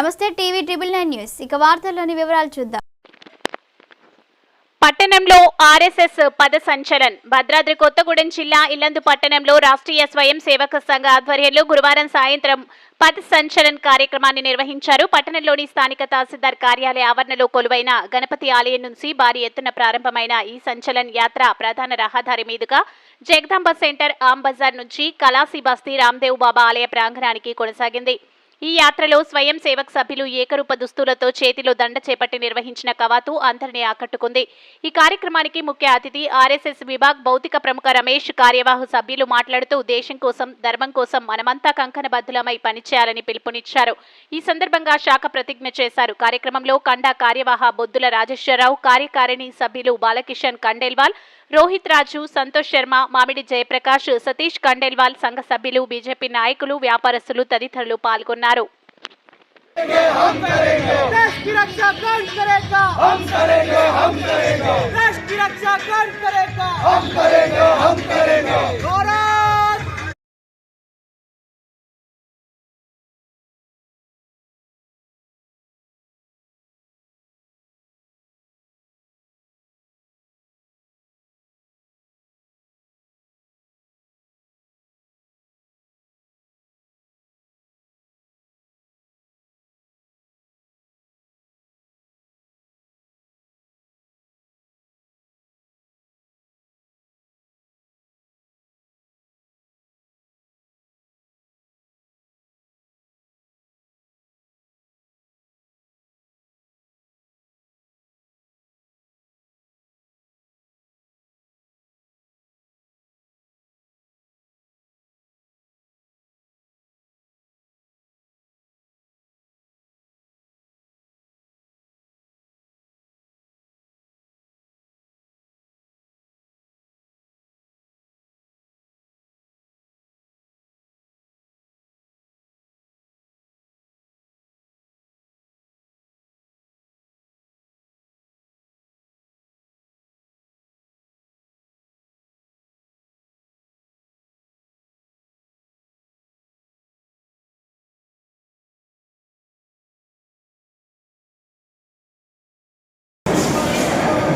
నమస్తే TV triple nine news. ఇక వార్తల్లోని వివరాలు చూద్దాం. పట్టణంలో ఆర్ఎస్ఎస్ పద సంచలన్. భద్రాద్రి కొత్తగూడెం జిల్లా ఇల్లందు పట్టణంలో రాష్ట్రీయ స్వయం సేవక సంఘ ఆధ్వర్యంలో గురువారం సాయంత్రం పథ సంచలన్ కార్యక్రమాన్ని నిర్వహించారు. పట్టణంలోని స్థానిక తహసీల్దార్ కార్యాలయ ఆవరణలో కొలువైన గణపతి ఆలయం నుంచి భారీ ఎత్తున ప్రారంభమైన ఈ సంచలన్ యాత్ర ప్రధాన రహదారి మీదుగా జగదాంబ సెంటర్ ఆమ్ బజార్ నుంచి కలాసి బస్తీ రామ్దేవ్ బాబా ఆలయ ప్రాంగణానికి కొనసాగింది. ఈ యాత్రలో స్వయం సేవక్ సభ్యులు ఏకరూప దుస్తులతో చేతిలో దండ చేపట్టి నిర్వహించిన కవాతు అందరినీ ఆకట్టుకుంది. ఈ కార్యక్రమానికి ముఖ్య అతిథి ఆర్ఎస్ఎస్ విభాగ్ భౌతిక ప్రముఖ రమేష్ కార్యవాహ సభ్యులు మాట్లాడుతూ దేశం కోసం ధర్మం కోసం మనమంతా కంకణబద్దులమై పనిచేయాలని పిలుపునిచ్చారు. ఈ సందర్భంగా శాఖ ప్రతిజ్ఞ చేశారు. కార్యక్రమంలో కండా కార్యవాహ బొద్దుల రాజేశ్వరరావు కార్యకారిణి సభ్యులు బాలకిషన్ కండేల్వాల్ రోహిత్ రాజు సంతోష్ శర్మ మామిడి జయప్రకాష్ సతీష్ కండేల్వాల్ సంఘ సభ్యులు బీజేపీ నాయకులు వ్యాపారస్తులు తదితరులు పాల్గొన్నారు देश की रक्षा कौन करेगा हम करेंगे हम करेंगे देश की रक्षा कौन करेगा हम करेंगे हम करेंगे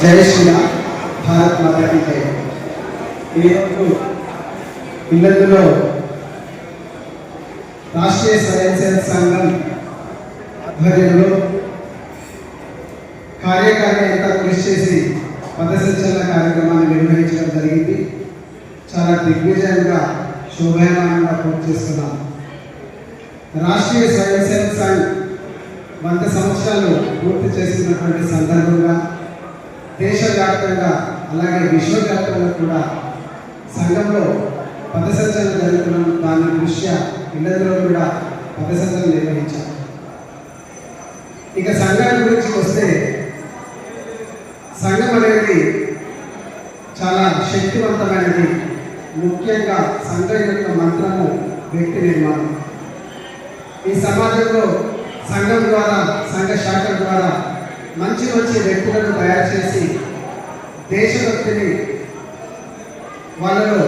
జయ శ్రీరామ్. భారత్ మాతాకి జయ ఈరోజు ఇల్లందులో రాష్ట్రీయ స్వయం సేవక సంఘం ఆధ్వర్యంలో కార్యకారిణి అంతా కృషి చేసి పదసంచలన కార్యక్రమాన్ని నిర్వహించడం జరిగింది. చాలా దిగ్విజయంగా శోభాయమానంగా పూర్తి చేస్తున్నాం. రాష్ట్రీయ స్వయం సేవక సంఘ్ వంద సంవత్సరాలు పూర్తి చేస్తున్నటువంటి సందర్భంగా దేశవ్యాప్తంగా అలాగే విశ్వవ్యాప్తంగా కూడా సంఘంలో పదసంచలనం జరుగుతున్న దాని దృష్ట్యా ఇళ్ళలో కూడా పదసంచలనం నిర్వహించారు. ఇక సంఘాల గురించి వస్తే సంఘం అనేది చాలా శక్తివంతమైనది. ముఖ్యంగా సంఘం యొక్క మంత్రము వ్యక్తి నిర్మాణం. ఈ సమాజంలో సంఘం ద్వారా సంఘ శాఖ ద్వారా మంచి మంచి వ్యక్తులను తయారు చేసి దేశభక్తిని వాళ్ళలో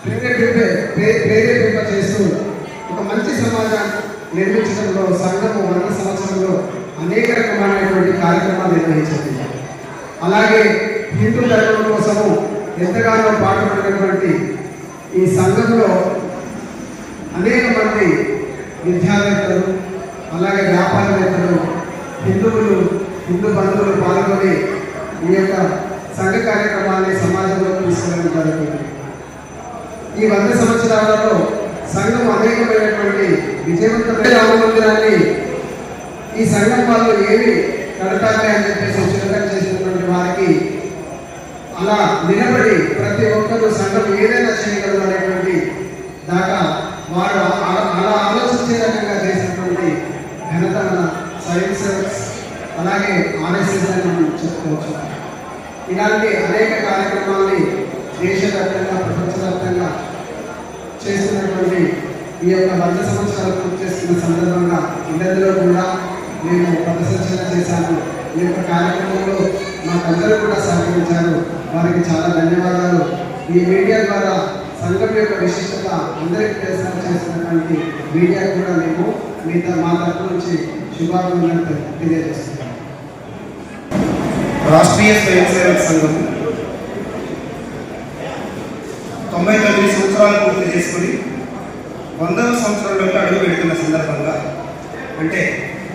ప్రేరేపింప ప్రేరేపింప చేస్తూ ఒక మంచి సమాజాన్ని నిర్మించడంలో సంఘము వంద సంవత్సరంలో అనేక రకమైనటువంటి కార్యక్రమాలు నిర్వహించింది అలాగే హిందూ ధర్మం కోసము ఎంతగానో పాటుపడినటువంటి ఈ సంఘంలో అనేక మంది విద్యార్థులు అలాగే వ్యాపారవేత్తలు హిందువులు హిందూ బంధువులు పాల్గొని ఈ యొక్క సంఘ కార్యక్రమాన్ని సమాజంలో తీసుకెళ్ళడం జరుగుతుంది. ఈ వంద సంవత్సరాలలో సంఘం అనేకమైనటువంటి విజయవంతమైన రామ మందిరాన్ని ఈ సంఘం వాళ్ళు ఏమి కడతారని అని చెప్పేసి చులకన చేసినటువంటి వారికి అలా నిలబడి ప్రతి ఒక్కరూ సంఘం ఏదైనా చేయగలరు అనేటువంటి దాకా వారు అలా ఆలోచించే రకంగా చేసినటువంటి ఘనత మన స్వయం సేవక్స్ అలాగే ఆర్ఎస్ఎస్ అని మనం చెప్పుకోవచ్చు. ఇలాంటి అనేక కార్యక్రమాల్ని దేశవ్యాప్తంగా ప్రపంచవ్యాప్తంగా చేస్తున్నటువంటి ఈ యొక్క వంద సంవత్సరాలు పూర్తి చేస్తున్న సందర్భంగా ఇళ్ళలో కూడా మేము ప్రదర్శన చేశాము. ఈ యొక్క కార్యక్రమంలో మాకందరూ కూడా సహకరించారు. వారికి చాలా ధన్యవాదాలు. ఈ మీడియా ద్వారా సంఘం యొక్క విశిష్టత అందరికీ తెలిసిన చేస్తున్నటువంటి మీడియా కూడా మేము మిగతా మా తరపు నుంచి శుభాకాంక్షలు తెలియజేస్తున్నాం. రాష్ట్రీయ స్వయం సేవక సంఘం తొంభై తొమ్మిది సంవత్సరాలు పూర్తి చేసుకుని వందల సంవత్సరంలోకి అడుగు పెడుతున్న సందర్భంగా అంటే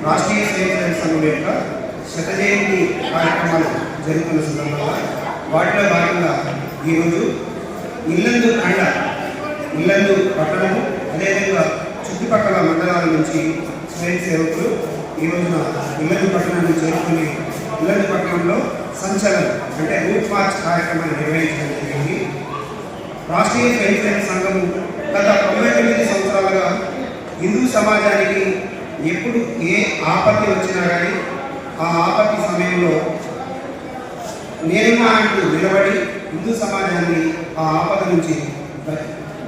రాష్ట్రీయ స్వయం సేవక సంఘం యొక్క శత జయంతి కార్యక్రమాలు జరుగుతున్న సందర్భంగా వాటిలో భాగంగా ఈరోజు ఇల్లందు అండ ఇల్లందు పట్టణము అదేవిధంగా చుట్టుపక్కల మండలాల నుంచి స్వయం సేవకులు ఈ రోజున ఇల్లందు పట్టణాన్ని చేరుకుని ఇల్లందు పట్టణంలో సంచలనం అంటే రూట్ మార్చ్ కార్యక్రమాన్ని నిర్వహించడం జరిగింది. రాష్ట్రీయ స్వయం సంఘము గత తొంభై తొమ్మిది సంవత్సరాలుగా హిందూ సమాజానికి ఎప్పుడు ఏ ఆపత్తి వచ్చినా కానీ ఆ ఆపత్తి సమయంలో నేనున్నా అంటూ నిలబడి హిందూ సమాజాన్ని ఆ ఆపద నుంచి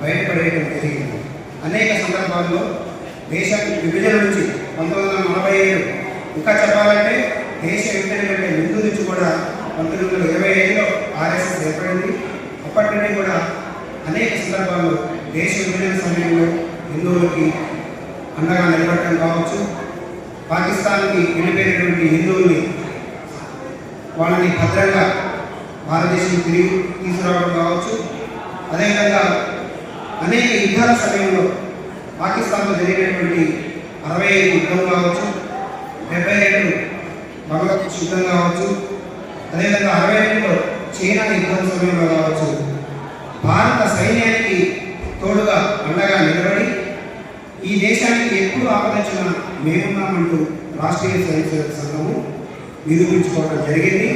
బయటపడేయడం జరిగింది. అనేక సందర్భాల్లో దేశ విభజన నుంచి పంతొమ్మిది వందల నలభై ఏడు ఇంకా చెప్పాలంటే దేశ విభజన కంటే ముందు నుంచి కూడా పంతొమ్మిది వందల ఇరవై ఐదులో ఆర్ఎస్ఎస్ ఏర్పడింది. అప్పటి నుండి కూడా అనేక సందర్భాల్లో దేశ విభజన సమయంలో హిందువులకి అండగా నిలబడటం కావచ్చు. పాకిస్తాన్కి వెళ్ళిపోయినటువంటి హిందువుల్ని వాళ్ళని భద్రంగా భారతదేశం తిరిగి తీసుకురావడం కావచ్చు. అదేవిధంగా అనేక యుద్ధాల సమయంలో పాకిస్తాన్లో జరిగినటువంటి అరవై ఐదు యుద్ధం కావచ్చు. డెబ్బై రెండు మనకు యుద్ధం కావచ్చు. అదేవిధంగా అరవై ఏడులో చైనా యుద్ధం సమయంలో కావచ్చు. భారత సైన్యానికి తోడుగా అండగా నిలబడి ఈ దేశానికి ఎప్పుడు ఆపదించిన మేమున్నామంటూ రాష్ట్రీయ స్వయం సేవక సంఘము నిరూపించుకోవడం జరిగింది.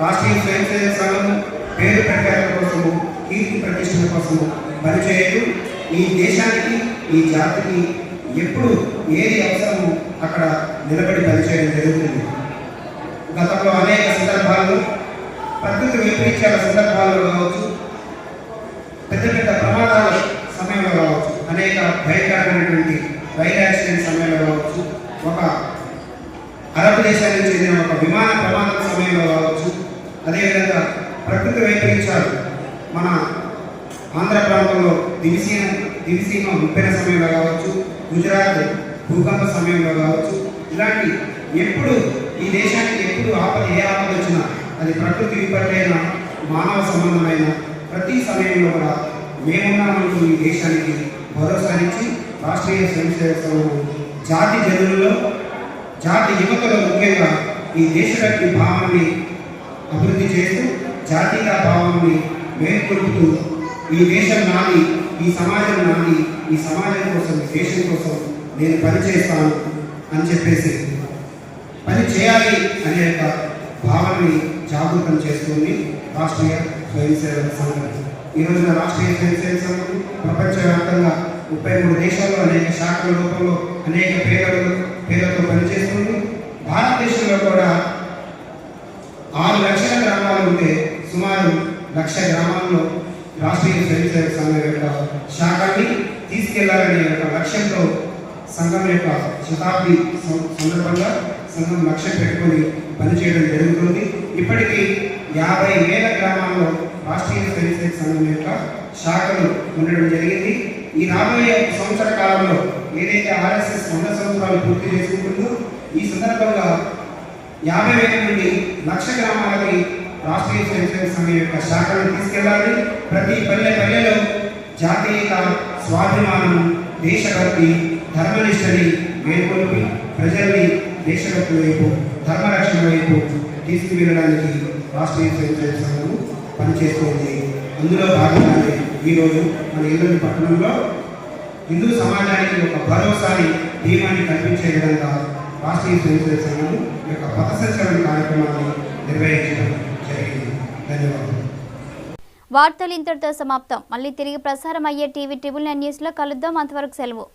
రాష్ట్రీయ స్వయం సేవక సంఘము పేరు ప్రకారం కోసము కీర్తి ప్రతిష్టల కోసము పనిచేయదు. ఈ దేశానికి ఈ జాతికి ఎప్పుడు ఏది అవసరమో అక్కడ నిలబడి పనిచేయడం జరుగుతుంది. గతంలో అనేక సందర్భాల్లో ప్రకృతి వైపరీత్యాల సందర్భాల్లో కావచ్చు పెద్ద పెద్ద ప్రమాదాల సమయంలో కావచ్చు అనేక భయంకరమైనటువంటి రైల్ యాక్సిడెంట్ సమయంలో కావచ్చు ఒక అరబ్ దేశానికి చెందిన ఒక విమాన ప్రమాదం సమయంలో కావచ్చు అదేవిధంగా ప్రకృతి వైపరీత్యాలు మన ఆంధ్ర ప్రాంతంలో దివిసీమ దివిసీమ ఉప్పెన సమయంలో కావచ్చు గుజరాత్ భూకంప సమయంలో కావచ్చు ఇలాంటి ఎప్పుడు ఈ దేశానికి ఎప్పుడు ఆపద ఏ ఆపద వచ్చినా అది ప్రకృతి విపత్తైన మానవ సంబంధమైన ప్రతి సమయంలో కూడా మేమున్నామంటూ ఈ దేశానికి భరోసానిచ్చి రాష్ట్రీయ స్వయం సంఘం జాతి జనులలో జాతి యువతలో ముఖ్యంగా ఈ దేశభక్తి భావాన్ని అభివృద్ధి చేస్తూ జాతీయ భావాన్ని మేల్కొల్పుతూ ఈ దేశం నాది ఈ సమాజం నాది ఈ సమాజం కోసం దేశం కోసం నేను పని చేస్తాను అని చెప్పేసి పని చేయాలి అనే యొక్క భావాన్ని జాగృతం చేస్తుంది రాష్ట్రీయ స్వయం సేవక సంఘం. ఈ రోజున రాష్ట్రీయ స్వయం సేవక సంఘం ప్రపంచవ్యాప్తంగా ముప్పై మూడు దేశాల్లో అనేక శాఖల రూపంలో అనేక పేర్లు పేర్లతో పనిచేస్తుంది. భారతదేశంలో కూడా ఆరు లక్షల గ్రామాలు ఉంటే సుమారు లక్ష గ్రామాల్లో రాష్ట్రీయ స్వయం సేవక సంఘం యొక్క శాఖని తీసుకెళ్ళాలనే యొక్క లక్ష్యంతో సంఘం యొక్క శతాబ్ది సందర్భంగా సంఘం లక్ష్యం పెట్టుకొని పనిచేయడం జరుగుతుంది. ఇప్పటికీ యాభై వేల గ్రామాల్లో రాష్ట్రీయ స్వయం సంఘం యొక్క శాఖలు ఉండడం జరిగింది. ఈ రాబోయే సంవత్సర కాలంలో ఏదైతే ఆర్ఎస్ఎస్ వంద సంవత్సరాలు పూర్తి చేసుకుంటుందో ఈ సందర్భంగా యాభై వేల నుండి లక్ష గ్రామాలకి రాష్ట్రీయ స్వయం సంఘం యొక్క శాఖలను తీసుకెళ్ళాలి ప్రతి పల్లె పల్లెలో జాతీయత స్వాభిమానం దేశభక్తి ధర్మనిష్టని మేల్కొల్పి ప్రజల్ని దేశభక్తి వైపు ధర్మరక్షణ వైపు తీసుకువెళ్ళడానికి రాష్ట్రీయ స్వయం సేవక సంఘము పనిచేస్తుంది. అందులో భాగంగానే ఈరోజు మన ఇల్లు పట్టణంలో హిందూ సమాజానికి ఒక భరోసాని ధీమాన్ని కల్పించే విధంగా రాష్ట్రీయ స్వయం సేవక సంఘం యొక్క పథ సంచలన కార్యక్రమాన్ని నిర్వహించడం జరిగింది. ధన్యవాదాలు. వార్తలు ఇంతటితో సమాప్తం. మళ్ళీ తిరిగి ప్రసారం అయ్యే టీవీ ట్రిబుల్ నైన్ న్యూస్లో కలుద్దాం. అంతవరకు సెలవు.